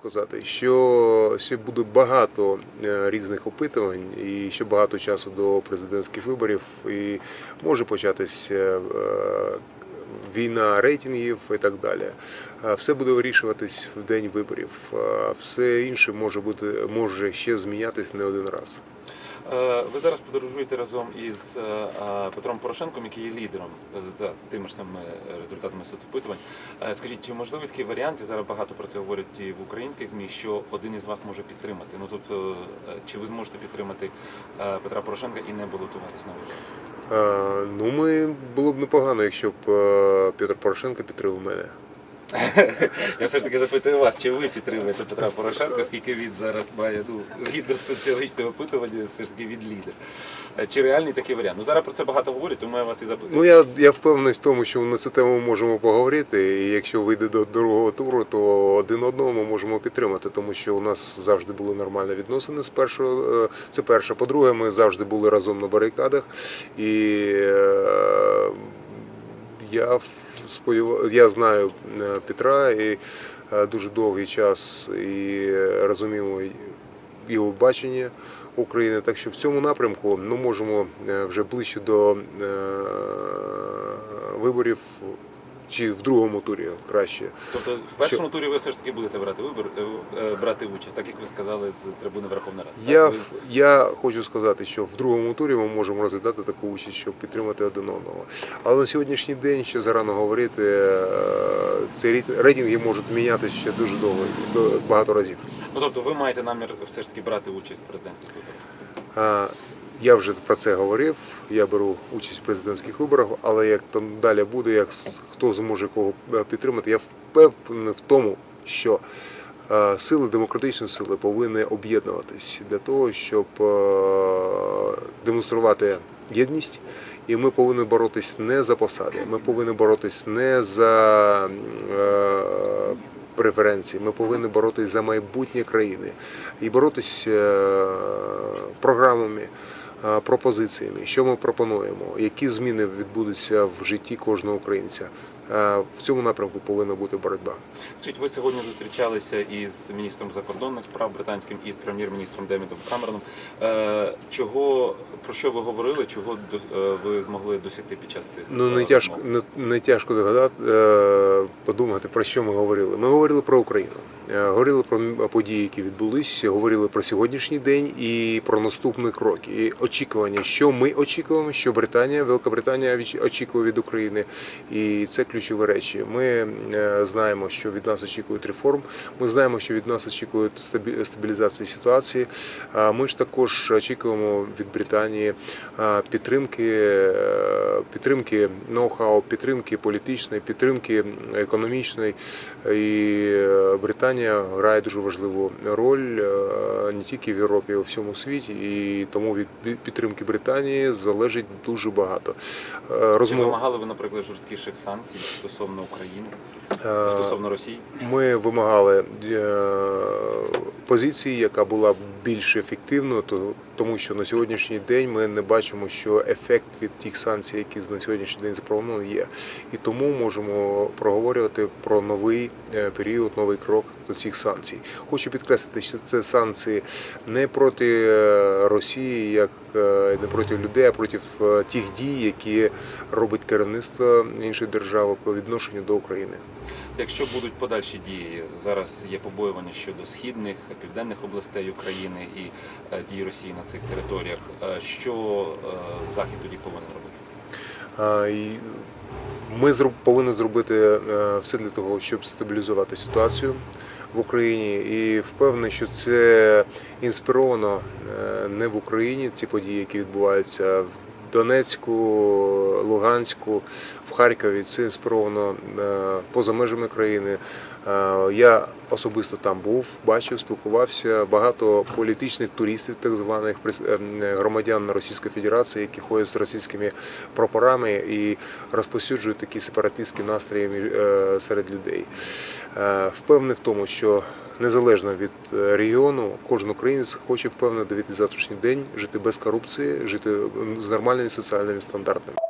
сказати, що ще буде багато е, різних опитувань і ще багато часу до президентських виборів, і може початися е, війна рейтингів і так далі. Е, Все буде вирішуватись в день виборів. Е, Все інше може бути може ще змінятись не один раз. Е, Ви зараз подорожуєте разом із е, е, Петром Порошенком, який є лідером за тими ж самими результатами соцопитувань. Скажіть, чи можливий такий варіант, зараз багато про це говорять і в українських ЗМІ, що один із вас може підтримати? Ну тобто, чи ви зможете підтримати Петра Порошенка і не балотуватись на вибори? Е, Ну, ми було б непогано, якщо б Петр Порошенко підтримав мене. Я все ж таки запитую вас, чи ви підтримуєте Петра Порошенка, оскільки він зараз має ну, згідно з соціологічного опитування, все ж таки він лідер. Е, Чи реальний такий варіант? Ну зараз про це багато говорять, тому я вас і запитую. Ну я, я впевнений в тому, що на цю тему ми можемо поговорити. І якщо вийде до другого туру, то один одного ми можемо підтримати, тому що у нас завжди були нормальні відносини з першого. е, Це перше. По-друге, ми завжди були разом на барикадах. І е, я сподіваюся, я знаю е, Петра і е, дуже довгий час і розуміємо його бачення України. Так що в цьому напрямку ми можемо е, вже ближче до виборів чи в другому турі краще. Тобто в першому турі ви все ж таки будете брати вибор, е, е, брати участь, так як ви сказали з трибуни Верховної Ради. Я, так? Ви- я хочу сказати, що в другому турі ми можемо розглядати таку участь, щоб підтримати один одного. Але на сьогоднішній день ще зарано говорити. е, Ці рейтинги- можуть мінятися ще дуже довго, до- багато разів. Ну тобто ви маєте намір все ж таки брати участь в президентських виборах. Я вже про це говорив. Я беру участь в президентських виборах, але як там далі буде, як хто зможе кого е, підтримати, я впевнений в тому, що е, сили, демократичні сили повинні об'єднуватись для того, щоб е, демонструвати єдність. І ми повинні боротись не за посади, ми повинні боротись не за преференції, ми повинні боротись за майбутнє країни і боротись програмами, пропозиціями, що ми пропонуємо, які зміни відбудуться в житті кожного українця. Е, В цьому напрямку повинна бути боротьба. Скажіть, ви сьогодні зустрічалися із міністром закордонних справ британським і з прем'єр-міністром Демідом Камероном. Е, Чого про що ви говорили? Чого е, ви змогли досягти під час цих Ну не тяжко не, не тяжко догадати, подумати про що ми говорили. Ми говорили про Україну, говорили про події, які відбулися, говорили про сьогоднішній день і про наступні кроки. І очікування, що ми очікуємо, що Британія, Великобританія відч- очікує від України, і це ключові речі. Ми е, знаємо, що від нас очікують реформ. Ми знаємо, що від нас очікують стабі- стабілізації ситуації. Ми ж також очікуємо від Британії підтримки, е, підтримки ноу-хау, підтримки політичної, підтримки економічної. І е, Британія грає дуже важливу роль е, не тільки в Європі, а й у всьому світі. І тому від підтримки Британії залежить дуже багато. Е, Чи вимагали ви, наприклад, жорсткіших санкцій стосовно України, Е, стосовно Росії? Ми вимагали е, позиції, яка була більш ефективною, то- тому що на сьогоднішній день ми не бачимо, що ефект від тих санкцій, які на сьогоднішній день запропоновані, є. І тому можемо проговорювати про новий е, період, новий крок до цих санкцій. Хочу підкреслити, що це санкції не проти е, Росії, як е, не проти людей, а проти тих дій, які робить керівництво іншої держави по відношенню до України. Якщо будуть подальші дії, зараз є побоювання щодо східних, південних областей України і е, дій Росії на цих територіях. Е, Що е, Захід тоді повинен робити? Ми повинні зробити все для того, щоб стабілізувати ситуацію в Україні. І впевнений, що це інспіровано не в Україні, ці події, які відбуваються в Донецьку, Луганську, в Харкові. Це інспіровано е, поза межами країни. Е, Я особисто там був, бачив, спілкувався. Багато політичних туристів, так званих е, громадян Російської Федерації, які ходять з російськими прапорами і розповсюджують такі сепаратистські настрої серед людей. Впевнений в тому, що незалежно від е, регіону, кожен українець хоче впевнено дивитися завтрашній день, жити без корупції, жити з нормальними соціальними стандартами.